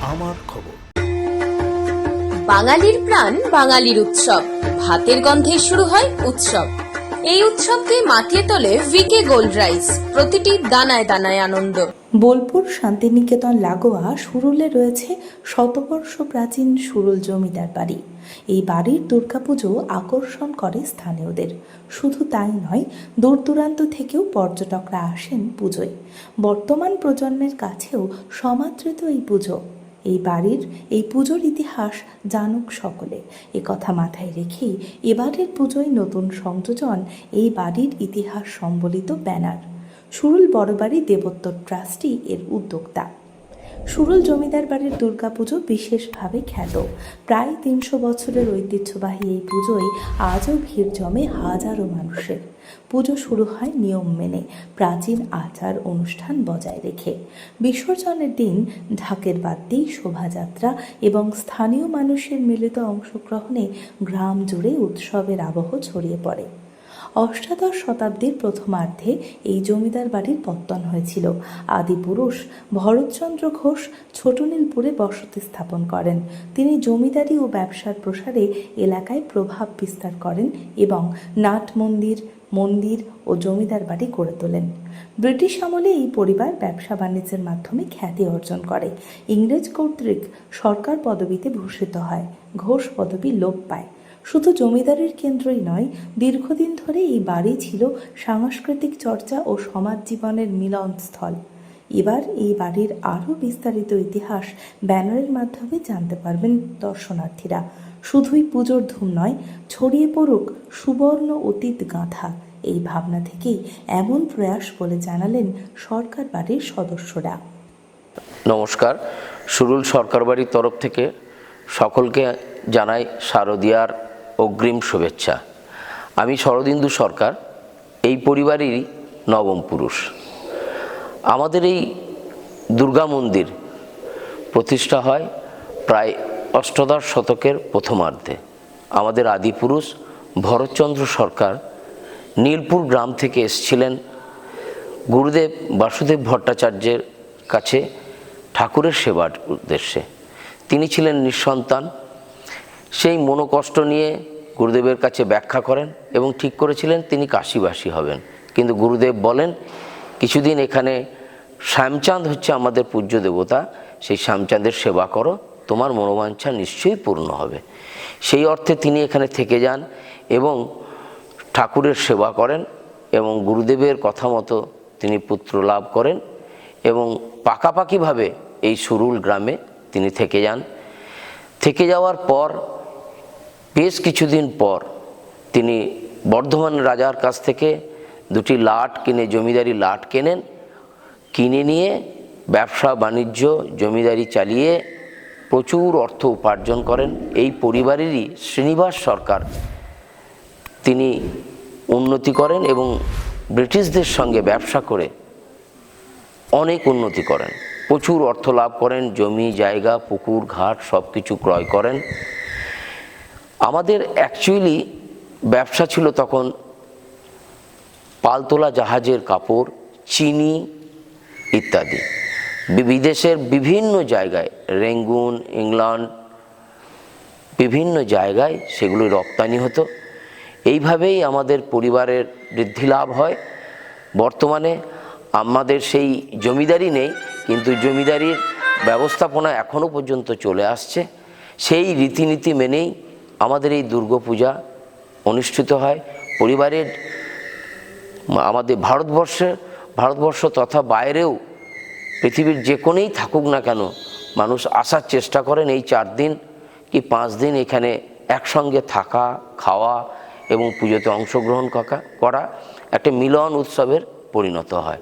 আমার খবর। বাঙালির প্রাণ বাঙালির উৎসব। ভাতের গন্ধে শুরু হয় উৎসব। এই উৎসবকে মাতিয়ে তোলে ভিকে গোল্ড রাইস। প্রতিটি দানায় দানায় আনন্দ। বোলপুর শান্তিনিকেতন লাগোয়া সুরুলে রয়েছে শতবর্ষ প্রাচীন সুরুল জমিদার বাড়ি। এই বাড়ির দুর্গাপুজো আকর্ষণ করে স্থানীয়দের। শুধু তাই নয় দূর দূরান্ত থেকেও পর্যটকরা আসেন পুজোয়। বর্তমান প্রজন্মের কাছেও সমাদৃত এই পুজো। এই বাড়ির এই পুজোর ইতিহাস জানুক সকলে। এ কথা মাথায় রেখেই এবারের পুজোয় নতুন সংযোজন এই বাড়ির ইতিহাস সম্বলিত ব্যানার। সুরুল বড়বাড়ি দেবত্ব ট্রাস্টি এর উদ্যোক্তা। সুরুল জমিদার বাড়ির দুর্গাপুজো বিশেষভাবে খ্যাত। প্রায় তিনশো বছরের ঐতিহ্যবাহী এই পুজোয় আজও ভিড় জমে হাজারো মানুষের। পুজো শুরু হয় নিয়ম মেনে, প্রাচীন আচার অনুষ্ঠান বজায় রেখে। বিসর্জনের দিন ঢাকের বাদ্যেই শোভাযাত্রা এবং স্থানীয় মানুষের মিলিত অংশগ্রহণে গ্রাম জুড়ে উৎসবের আবহ ছড়িয়ে পড়ে। অষ্টাদশ শতাব্দীর প্রথমার্ধে এই জমিদার বাড়ির পত্তন হয়েছিল। আদিপুরুষ ভরতচন্দ্র ঘোষ ছোটনীলপুরে বসতি স্থাপন করেন। তিনি জমিদারি ও ব্যবসার প্রসারে এলাকায় প্রভাব বিস্তার করেন এবং নাট মন্দির মন্দির ও জমিদার বাড়ি গড়ে তোলেন। ব্রিটিশ আমলে এই পরিবার ব্যবসা বাণিজ্যের মাধ্যমে খ্যাতি অর্জন করে। ইংরেজ কর্তৃক সরকার পদবিতে ভূষিত হয়। ঘোষ পদবি লোপ পায়। শুধু জমিদারের কেন্দ্রই নয়, দীর্ঘদিন ধরে এই বাড়ি ছিল সাংস্কৃতিক চর্চা ও সমাজ জীবনের মিলনস্থল। এবার এই বাড়ির আরও বিস্তারিত ইতিহাস ব্যানারের মাধ্যমে জানতে পারবেন দর্শনার্থীরা। শুধুই পুজোর ধুম নয়, ছড়িয়ে পড়ুক সুবর্ণ অতীত গাঁথা। এই ভাবনা থেকেই এমন প্রয়াস বলে জানালেন সরকার বাড়ির সদস্যরা। নমস্কার। সুরুল সরকার বাড়ির তরফ থেকে সকলকে জানাই শারদিয়ার অগ্রিম শুভেচ্ছা। আমি শরদিন্দু সরকার, এই পরিবারেরই নবম পুরুষ। আমাদের এই দুর্গা মন্দির প্রতিষ্ঠা হয় প্রায় অষ্টদশ শতকের প্রথমার্ধে। আমাদের আদিপুরুষ ভরতচন্দ্র সরকার নীলপুর গ্রাম থেকে এসেছিলেন গুরুদেব বাসুদেব ভট্টাচার্যের কাছে ঠাকুরের সেবার উদ্দেশ্যে। তিনি ছিলেন নিঃসন্তান সেই মনোকষ্ট নিয়ে গুরুদেবের কাছে ব্যাখ্যা করেন এবং ঠিক করেছিলেন তিনি কাশীবাসী হবেন। কিন্তু গুরুদেব বলেন, কিছুদিন এখানে শ্যামচাঁদ হচ্ছে আমাদের পূজ্য দেবতা, সেই শ্যামচাঁদের সেবা করো, তোমার মনোবাঞ্ছা নিশ্চয়ই পূর্ণ হবে। সেই অর্থে তিনি এখানে থেকে যান এবং ঠাকুরের সেবা করেন এবং গুরুদেবের কথা মতো তিনি পুত্র লাভ করেন এবং পাকাপাকিভাবে এই সুরুল গ্রামে তিনি থেকে যান। থেকে যাওয়ার পর বেশ কিছুদিন পর তিনি বর্ধমান রাজার কাছ থেকে দুটি লাট কিনে, জমিদারি লাট কেনেন, কিনে নিয়ে ব্যবসা, বাণিজ্য, জমিদারি চালিয়ে প্রচুর অর্থ উপার্জন করেন। এই পরিবারেরই শ্রীনিবাস সরকার তিনি উন্নতি করেন এবং ব্রিটিশদের সঙ্গে ব্যবসা করে অনেক উন্নতি করেন। প্রচুর অর্থ লাভ করেন, জমি, জায়গা, পুকুর, ঘাট সব কিছু ক্রয় করেন। আমাদের অ্যাকচুয়ালি ব্যবসা ছিল তখন পালতোলা জাহাজের কাপড়, চিনি ইত্যাদি। বিদেশের বিভিন্ন জায়গায়, রেঙ্গুন, ইংল্যান্ড, বিভিন্ন জায়গায় সেগুলো রপ্তানি হতো। এইভাবেই আমাদের পরিবারের বৃদ্ধি লাভ হয়। বর্তমানে আমাদের সেই জমিদারি নেই, কিন্তু জমিদারির ব্যবস্থাপনা এখনও পর্যন্ত চলে আসছে। সেই রীতিনীতি মেনেই আমাদের এই দুর্গাপূজা অনুষ্ঠিত হয়। পরিবারের আমাদের ভারতবর্ষে, ভারতবর্ষ তথা বাইরেও পৃথিবীর যে কোনেই থাকুক না কেন, মানুষ আসার চেষ্টা করেন এই চার দিন কি পাঁচ দিন এখানে একসঙ্গে থাকা, খাওয়া এবং পুজোতে অংশগ্রহণ করা একটা মিলন উৎসবের পরিণত হয়।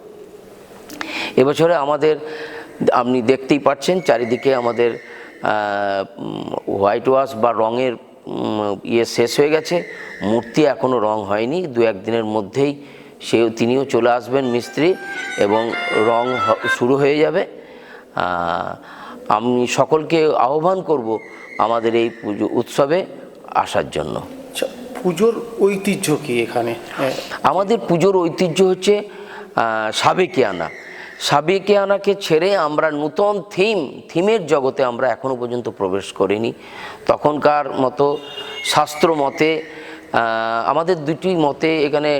এবছরে আমাদের, আপনি দেখতেই পাচ্ছেন চারিদিকে আমাদের হোয়াইট ওয়াশ বা রঙের ইয়ে শেষ হয়ে গেছে। মূর্তি এখনও রং হয়নি। দু একদিনের মধ্যেই সে তিনিও চলে আসবেন মিস্ত্রি এবং রং শুরু হয়ে যাবে। আমি সকলকে আহ্বান করব আমাদের এই পুজো উৎসবে আসার জন্য। আচ্ছা পুজোর ঐতিহ্য কি এখানে? আমাদের পুজোর ঐতিহ্য হচ্ছে সাবেকিয়ানা সাবেকিয়ানাকে ছেড়ে আমরা নূতন থিম, থিমের জগতে আমরা এখনও পর্যন্ত প্রবেশ করিনি। তখনকার মতো শাস্ত্র মতে আমাদের দুটি মতে এখানে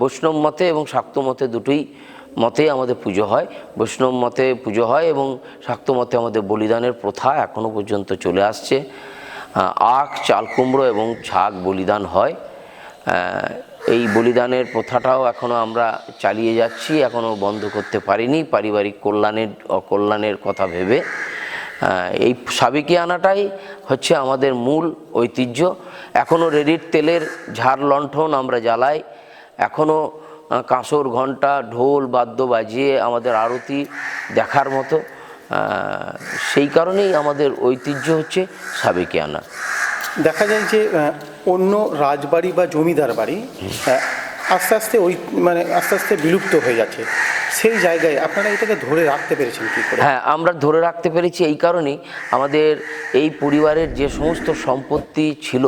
বৈষ্ণব মতে এবং শাক্ত মতে দুটোই মতে আমাদের পুজো হয়। বৈষ্ণব মতে পুজো হয় এবং শাক্ত মতে আমাদের বলিদানের প্রথা এখনও পর্যন্ত চলে আসছে। আখ, চাল কুমড়ো এবং ঝাঁক বলিদান হয়। এই বলিদানের প্রথাটাও এখনও আমরা চালিয়ে যাচ্ছি এখনও বন্ধ করতে পারিনি। পারিবারিক কল্যাণের, অকল্যাণের কথা ভেবে এই সাবেকিয়ানাটাই হচ্ছে আমাদের মূল ঐতিহ্য। এখনও রেডির তেলের ঝাড় লণ্ঠন আমরা জ্বালাই এখনও কাঁসর ঘণ্টা ঢোল, বাদ্য বাজিয়ে আমাদের আরতি দেখার মতো সেই কারণেই আমাদের ঐতিহ্য হচ্ছে সাবেকিয়ানা দেখা যায় যে অন্য রাজবাড়ি বা জমিদার বাড়ি আস্তে আস্তে ওই মানে আস্তে আস্তে বিলুপ্ত হয়ে যাচ্ছে। সেই জায়গায় আপনারা এটাকে ধরে রাখতে পেরেছেন কি করে? হ্যাঁ আমরা ধরে রাখতে পেরেছি এই কারণেই আমাদের এই পরিবারের যে সমস্ত সম্পত্তি ছিল,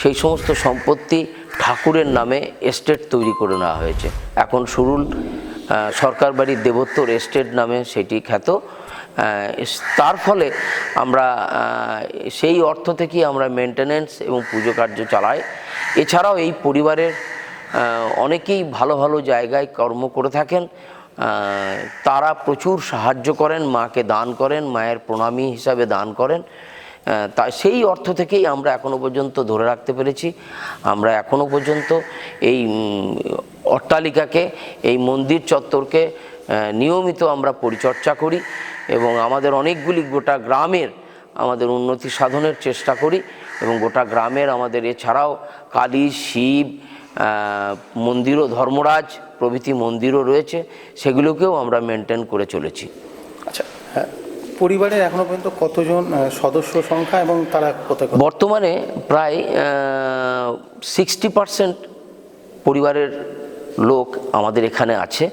সেই সমস্ত সম্পত্তি ঠাকুরের নামে এস্টেট তৈরি করে নেওয়া হয়েছে। এখন সুরুল সরকার বাড়ির দেবোত্তর এস্টেট নামে সেটি খ্যাত। তার ফলে আমরা সেই অর্থ থেকেই আমরা মেনটেনেন্স এবং পুজো কার্য চালাই। এছাড়াও এই পরিবারের অনেকেই ভালো ভালো জায়গায় কর্ম করে থাকেন। তারা প্রচুর সাহায্য করেন, মাকে দান করেন, মায়ের প্রণামী হিসাবে দান করেন। তা, সেই অর্থ থেকেই আমরা এখনও পর্যন্ত ধরে রাখতে পেরেছি। আমরা এখনও পর্যন্ত এই অট্টালিকাকে, এই মন্দির চত্বরকে নিয়মিত আমরা পরিচর্যা করি। এবং আমাদের অনেকগুলি গোটা গ্রামের আমাদের উন্নতি সাধনের চেষ্টা করি এবং গোটা গ্রামের আমাদের এছাড়াও কালী শিব মন্দিরও ধর্মরাজ প্রভৃতি মন্দিরও রয়েছে সেগুলোকেও আমরা মেনটেন করে চলেছি। আচ্ছা হ্যাঁ পরিবারের এখনও পর্যন্ত কতজন সদস্য সংখ্যা এবং তারা কোথায় বর্তমানে প্রায় সিক্সটি পারসেন্ট পরিবারের লোক আমাদের এখানে আছে।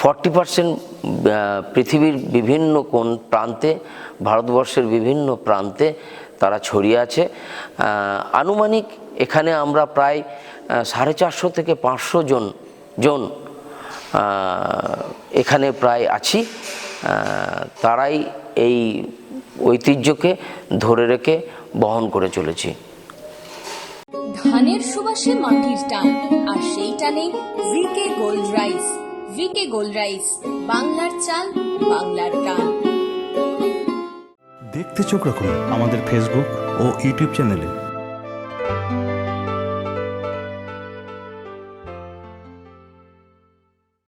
ফর্টি পারসেন্ট পৃথিবীর বিভিন্ন কোন প্রান্তে, ভারতবর্ষের বিভিন্ন প্রান্তে তারা ছড়িয়ে আছে। আনুমানিক এখানে আমরা প্রায় সাড়ে চারশো থেকে পাঁচশো জন জন এখানে প্রায় আছি। তারাই এই ঐতিহ্যকে ধরে রেখে বহন করে চলেছি। ধানের সুবাসে মাটির টান, আর সেই টানে gold rice VK gold rice, বাংলার চাল, বাংলার টান দেখতে চোখ রাখুন আমাদের ফেসবুক ও ইউটিউব চ্যানেলে